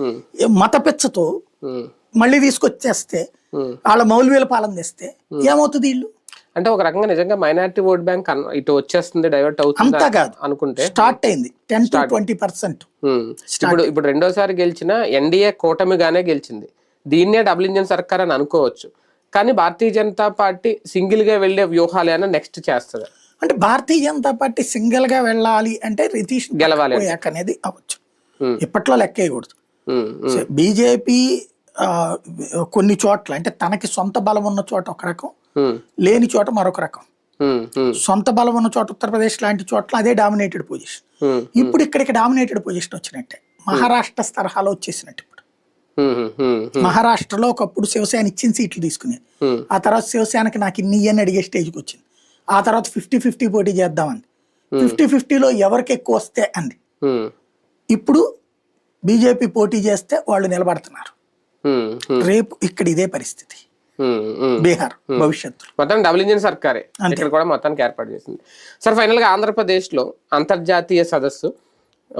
ఉమ్, ఏ మత పిచ్చతో ఉమ్, మళ్ళీ తీసుకొచ్చేస్తే. వాళ్ళ మౌల్వీల పాలన తెస్తే ఏమవుతుంది వీళ్ళు అంటే ఒక రకంగా నిజంగా మైనారిటీ ఓట్ బ్యాంక్ ఇటు వచ్చేస్తుంది డైవర్ట్ అవుతుంది అంతా కాదు. అనుకుంటే? స్టార్ట్ అయింది. Ten to twenty percent. ఇప్పుడు ఇప్పుడు రెండోసారి గెలిచిన ఎన్డీఏ కూటమిగానే గెలిచింది. దీన్నే డబుల్ ఇంజన్ సర్కార్ అని అనుకోవచ్చు. కానీ భారతీయ జనతా పార్టీ సింగిల్గా వెళ్ళే వ్యూహాలు అయినా నెక్స్ట్ చేస్తుంది. అంటే భారతీయ జనతా పార్టీ సింగిల్గా వెళ్ళాలి అంటే రితీష్ గెలవాలి. అనేది అవ్వచ్చు. ఇప్పట్లో లెక్కేయకూడదు. ఉమ్, ఉమ్, బీజేపీ కొన్ని చోట్ల అంటే తనకి సొంత బలం ఉన్న చోట ఒక రకం లేని చోట మరొక రకం. సొంత బలం ఉన్న చోట ఉత్తరప్రదేశ్ లాంటి చోట్ల అదే డామినేటెడ్ పొజిషన్ ఇప్పుడు ఇక్కడికి డామినేటెడ్ పొజిషన్ వచ్చినట్టే. మహారాష్ట్ర తరహాలో వచ్చేసినట్టు ఇప్పుడు. మహారాష్ట్రలో ఒకప్పుడు శివసేన ఇచ్చిన సీట్లు తీసుకునేది. ఆ తర్వాత శివసేనకి నాకు ఇన్ని అని అడిగే స్టేజ్కి వచ్చింది. ఆ తర్వాత ఫిఫ్టీ ఫిఫ్టీ పోటీ చేద్దామంది ఫిఫ్టీ ఫిఫ్టీలో ఎవరికి ఎక్కువ వస్తే అంది. ఇప్పుడు బీజేపీ పోటీ చేస్తే వాళ్ళు నిలబడుతున్నారు. రేపు ఇక్కడ ఇదే పరిస్థితి. బీహార్ భవిష్యత్తు మొత్తం డబుల్ ఇంజిన్ సర్కారే. ఇక్కడ కూడా మొత్తానికి ఏర్పాటు చేసింది. సార్ ఫైనల్గా ఆంధ్రప్రదేశ్లో అంతర్జాతీయ సదస్సు.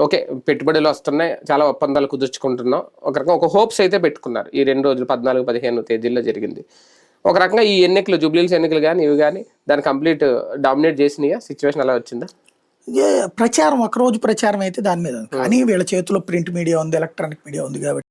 ఓకే పెట్టుబడులు వస్తున్నాయి. చాలా ఒప్పందాలు కుదుర్చుకుంటున్నాం. ఒక రకంగా ఒక హోప్స్ అయితే పెట్టుకున్నారు. ఈ రెండు రోజులు పద్నాలుగు పదిహేను తేదీల్లో జరిగింది. ఒక రకంగా ఈ ఎన్నికలు జూబ్లీల్స్ ఎన్నికలు కానీ ఇవి కానీ దాన్ని కంప్లీట్ డామినేట్ చేసినాయా? సిచ్యువేషన్ అలా వచ్చిందా? ప్రచారం ఒక రోజు ప్రచారం అయితే దాని మీద కానీ వీళ్ళ చేతిలో ప్రింట్ మీడియా ఉంది ఎలక్ట్రానిక్ మీడియా ఉంది కాబట్టి.